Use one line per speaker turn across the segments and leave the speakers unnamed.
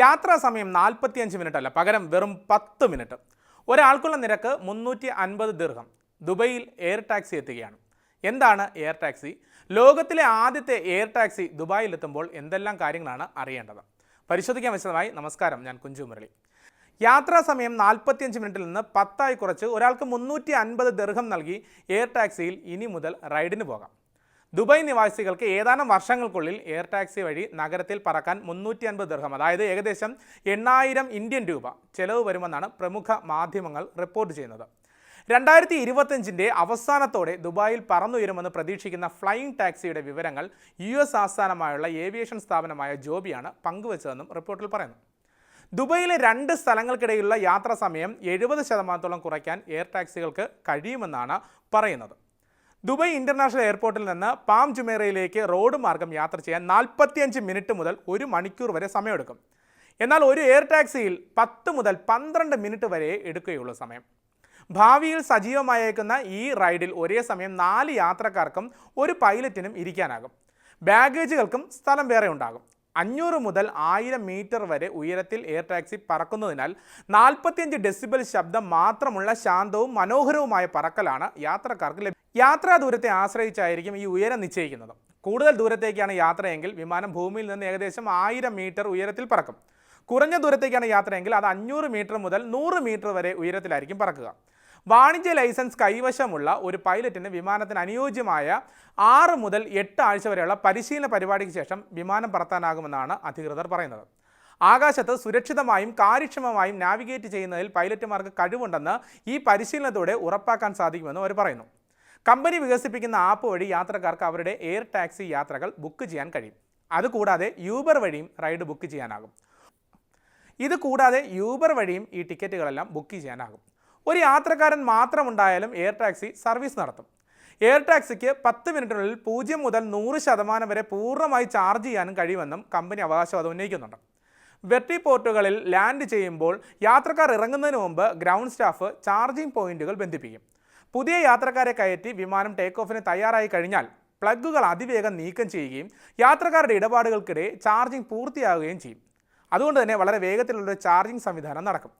യാത്രാ സമയം നാൽപ്പത്തിയഞ്ച് മിനിറ്റ് അല്ല പകരം വെറും പത്ത് മിനിറ്റ്. ഒരാൾക്കുള്ള നിരക്ക് മുന്നൂറ്റി അൻപത് ദീർഘം. ദുബൈയിൽ എയർ ടാക്സി എത്തുകയാണ്. എന്താണ് എയർ ടാക്സി? ലോകത്തിലെ ആദ്യത്തെ എയർ ടാക്സി ദുബായിൽ ദുബായിലെത്തുമ്പോൾ എന്തെല്ലാം കാര്യങ്ങളാണ് അറിയേണ്ടത്? പരിശോധിക്കാൻ വിശദമായി നമസ്കാരം ഞാൻ കുഞ്ചു മുരളി. യാത്രാ സമയം നാൽപ്പത്തിയഞ്ച് മിനിറ്റിൽ നിന്ന് പത്തായി കുറച്ച് ഒരാൾക്ക് മുന്നൂറ്റി അൻപത് ദീർഘം നൽകി എയർ ടാക്സിയിൽ ഇനി മുതൽ റൈഡിന് പോകാം. ദുബായ് നിവാസികൾക്ക് ഏതാനും വർഷങ്ങൾക്കുള്ളിൽ എയർ ടാക്സി വഴി നഗരത്തിൽ പറക്കാൻ മുന്നൂറ്റി അൻപത് ദർഹം അതായത് ഏകദേശം എണ്ണായിരം ഇന്ത്യൻ രൂപ ചെലവ് വരുമെന്നാണ് പ്രമുഖ മാധ്യമങ്ങൾ റിപ്പോർട്ട് ചെയ്യുന്നത്. രണ്ടായിരത്തി ഇരുപത്തഞ്ചിന്റെ അവസാനത്തോടെ ദുബായിൽ പറന്നുയരുമെന്ന് പ്രതീക്ഷിക്കുന്ന ഫ്ലൈയിങ് ടാക്സിയുടെ വിവരങ്ങൾ യു എസ് ആസ്ഥാനമായുള്ള ഏവിയേഷൻ സ്ഥാപനമായ ജോബിയാണ് പങ്കുവച്ചതെന്നും റിപ്പോർട്ടിൽ പറയുന്നു. ദുബൈയിലെ രണ്ട് സ്ഥലങ്ങൾക്കിടയിലുള്ള യാത്രാ സമയം എഴുപത് ശതമാനത്തോളം കുറയ്ക്കാൻ എയർ ടാക്സികൾക്ക് കഴിയുമെന്നാണ് പറയുന്നത്. ദുബായ് ഇന്റർനാഷണൽ എയർപോർട്ടിൽ നിന്ന് പാം ജുമേറയിലേക്ക് റോഡ് മാർഗം യാത്ര ചെയ്യാൻ നാൽപ്പത്തിയഞ്ച് മിനിറ്റ് മുതൽ ഒരു മണിക്കൂർ വരെ സമയമെടുക്കും. എന്നാൽ ഒരു എയർ ടാക്സിയിൽ പത്ത് മുതൽ പന്ത്രണ്ട് മിനിറ്റ് വരെ എടുക്കുകയുള്ളൂ സമയം. ഭാവിയിൽ സജീവമായേക്കുന്ന ഈ റൈഡിൽ ഒരേ സമയം നാല് യാത്രക്കാർക്കും ഒരു പൈലറ്റിനും ഇരിക്കാനാകും. ബാഗേജുകൾക്കും സ്ഥലം വേറെ ഉണ്ടാകും. അഞ്ഞൂറ് മുതൽ ആയിരം മീറ്റർ വരെ ഉയരത്തിൽ എയർ ടാക്സി പറക്കുന്നതിനാൽ നാൽപ്പത്തിയഞ്ച് ഡെസിബൽ ശബ്ദം മാത്രമുള്ള ശാന്തവും മനോഹരവുമായ പറക്കലാണ് യാത്രക്കാർക്ക് ലഭ്യം. യാത്രാ ദൂരത്തെ ആശ്രയിച്ചായിരിക്കും ഈ ഉയരം നിശ്ചയിക്കുന്നത്. കൂടുതൽ ദൂരത്തേക്കാണ് യാത്രയെങ്കിൽ വിമാനം ഭൂമിയിൽ നിന്ന് ഏകദേശം ആയിരം മീറ്റർ ഉയരത്തിൽ പറക്കും. കുറഞ്ഞ ദൂരത്തേക്കാണ് യാത്രയെങ്കിൽ അത് അഞ്ഞൂറ് മീറ്റർ മുതൽ നൂറ് മീറ്റർ വരെ ഉയരത്തിലായിരിക്കും പറക്കുക. വാണിജ്യ ലൈസൻസ് കൈവശമുള്ള ഒരു പൈലറ്റിന് വിമാനത്തിന് അനുയോജ്യമായ ആറ് മുതൽ എട്ട് ആഴ്ച വരെയുള്ള പരിശീലന പരിപാടിക്ക് ശേഷം വിമാനം പറത്താനാകുമെന്നാണ് അധികൃതർ പറയുന്നത്. ആകാശത്ത് സുരക്ഷിതമായും കാര്യക്ഷമമായും നാവിഗേറ്റ് ചെയ്യുന്നതിൽ പൈലറ്റുമാർക്ക് കഴിവുണ്ടെന്ന് ഈ പരിശീലനത്തോടെ ഉറപ്പാക്കാൻ സാധിക്കുമെന്ന് അവർ പറയുന്നു. കമ്പനി വികസിപ്പിക്കുന്ന ആപ്പ് വഴി യാത്രക്കാർക്ക് അവരുടെ എയർ ടാക്സി യാത്രകൾ ബുക്ക് ചെയ്യാൻ കഴിയും. അതുകൂടാതെ യൂബർ വഴിയും റൈഡ് ബുക്ക് ചെയ്യാനാകും. ഇത് കൂടാതെ യൂബർ വഴിയും ഈ ടിക്കറ്റുകളെല്ലാം ബുക്ക് ചെയ്യാനാകും. ഒരു യാത്രക്കാരൻ മാത്രമുണ്ടായാലും എയർ ടാക്സി സർവീസ് നടത്തും. എയർ ടാക്സിക്ക് പത്ത് മിനിറ്റിനുള്ളിൽ പൂജ്യം മുതൽ നൂറ് ശതമാനം വരെ പൂർണമായി ചാർജ് ചെയ്യാനും കഴിയുമെന്നും കമ്പനി അവകാശവാദം ഉന്നയിക്കുന്നുണ്ട്. വെട്ടി പോർട്ടുകളിൽ ലാൻഡ് ചെയ്യുമ്പോൾ യാത്രക്കാർ ഇറങ്ങുന്നതിന് മുമ്പ് ഗ്രൗണ്ട് സ്റ്റാഫ് ചാർജിംഗ് പോയിന്റുകൾ ബന്ധിപ്പിക്കും. പുതിയ യാത്രക്കാരെ കയറ്റി വിമാനം ടേക്ക് ഓഫിന് തയ്യാറായി കഴിഞ്ഞാൽ പ്ലഗുകൾ അതിവേഗം നീക്കം ചെയ്യുകയും യാത്രക്കാരുടെ ഇടപാടുകൾക്കിടെ ചാർജിംഗ് പൂർത്തിയാകുകയും ചെയ്യും. അതുകൊണ്ട് തന്നെ വളരെ വേഗത്തിലുള്ള ചാർജിംഗ് സംവിധാനം നടക്കും.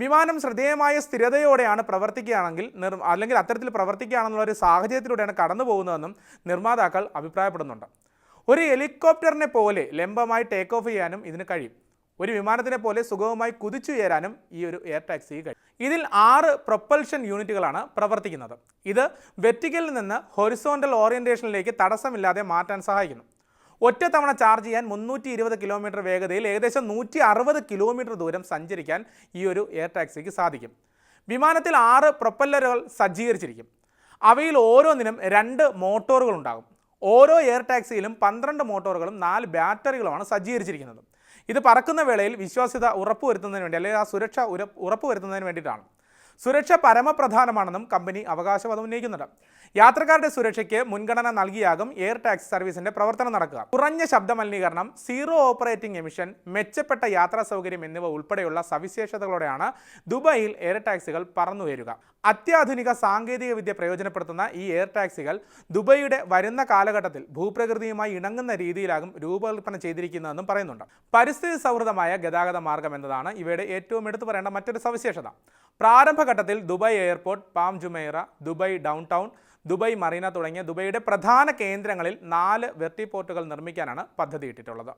വിമാനം ശ്രദ്ധേയമായ സ്ഥിരതയോടെയാണ് പ്രവർത്തിക്കുകയാണെങ്കിൽ നിർ അല്ലെങ്കിൽ അത്തരത്തിൽ പ്രവർത്തിക്കുകയാണെന്നുള്ള ഒരു സാഹചര്യത്തിലൂടെയാണ് കടന്നു പോകുന്നതെന്നും നിർമ്മാതാക്കൾ അഭിപ്രായപ്പെടുന്നുണ്ട്. ഒരു ഹെലികോപ്റ്ററിനെ പോലെ ലംബമായി ടേക്ക് ഓഫ് ചെയ്യാനും ഇതിന് കഴിയും. ഒരു വിമാനത്തിനെ പോലെ സുഗമമായി കുതിച്ചുയരാനും ഈ ഒരു എയർ ടാക്സി കഴിയും. ഇതിൽ ആറ് പ്രൊപ്പൽഷൻ യൂണിറ്റുകളാണ് പ്രവർത്തിക്കുന്നത്. ഇത് വെറ്റിക്കലിൽ നിന്ന് ഹൊറിസോണ്ടൽ ഓറിയന്റേഷനിലേക്ക് തടസ്സമില്ലാതെ മാറ്റാൻ സഹായിക്കുന്നു. ഒറ്റ തവണ ചാർജ് ചെയ്യാൻ മുന്നൂറ്റി ഇരുപത് കിലോമീറ്റർ വേഗതയിൽ ഏകദേശം നൂറ്റി അറുപത് കിലോമീറ്റർ ദൂരം സഞ്ചരിക്കാൻ ഈ ഒരു എയർ ടാക്സിക്ക് സാധിക്കും. വിമാനത്തിൽ ആറ് പ്രൊപ്പല്ലറുകൾ സജ്ജീകരിച്ചിരിക്കും. അവയിൽ ഓരോന്നിനും രണ്ട് മോട്ടോറുകൾ ഉണ്ടാകും. ഓരോ എയർ ടാക്സിയിലും പന്ത്രണ്ട് മോട്ടോറുകളും നാല് ബാറ്ററികളുമാണ് സജ്ജീകരിച്ചിരിക്കുന്നത്. ഇത് പറക്കുന്ന വേളയിൽ വിശ്വാസ്യത ഉറപ്പുവരുത്തുന്നതിന് വേണ്ടി അല്ലെങ്കിൽ ആ സുരക്ഷ ഉറപ്പുവരുത്തുന്നതിന് വേണ്ടിയിട്ടാണ്. സുരക്ഷ പരമപ്രധാനമാണെന്നും കമ്പനി അവകാശവാദം ഉന്നയിക്കുന്നുണ്ട്. യാത്രക്കാരുടെ സുരക്ഷയ്ക്ക് മുൻഗണന നൽകിയാകും എയർ ടാക്സി സർവീസിന്റെ പ്രവർത്തനം നടക്കുക. കുറഞ്ഞ ശബ്ദ മലിനീകരണം സീറോ ഓപ്പറേറ്റിംഗ് എമിഷൻ മെച്ചപ്പെട്ട യാത്രാ സൗകര്യം എന്നിവ ഉൾപ്പെടെയുള്ള സവിശേഷതകളോടെയാണ് ദുബായിൽ എയർ ടാക്സികൾ പറന്നുയരുക. അത്യാധുനിക സാങ്കേതിക വിദ്യ പ്രയോജനപ്പെടുത്തുന്ന ഈ എയർ ടാക്സികൾ ദുബൈയുടെ വരുന്ന കാലഘട്ടത്തിൽ ഭൂപ്രകൃതിയുമായി ഇണങ്ങുന്ന രീതിയിലാകും രൂപകൽപ്പന ചെയ്തിരിക്കുന്നതെന്നും പറയുന്നുണ്ട്. പരിസ്ഥിതി സൗഹൃദമായ ഗതാഗത മാർഗം എന്നതാണ് ഇവയുടെ ഏറ്റവും എടുത്തു പറയേണ്ട മറ്റൊരു സവിശേഷത. പ്രാരംഭഘട്ടത്തിൽ Dubai airport Palm Jumeirah Dubai downtown Dubai Marina തുടങ്ങിയ ദുബൈയുടെ പ്രധാന കേന്ദ്രങ്ങളിൽ നാല് വെർട്ടിപ്പോർട്ടുകൾ നിർമ്മിക്കാനാണ് പദ്ധതിയിട്ടിട്ടുള്ളത്.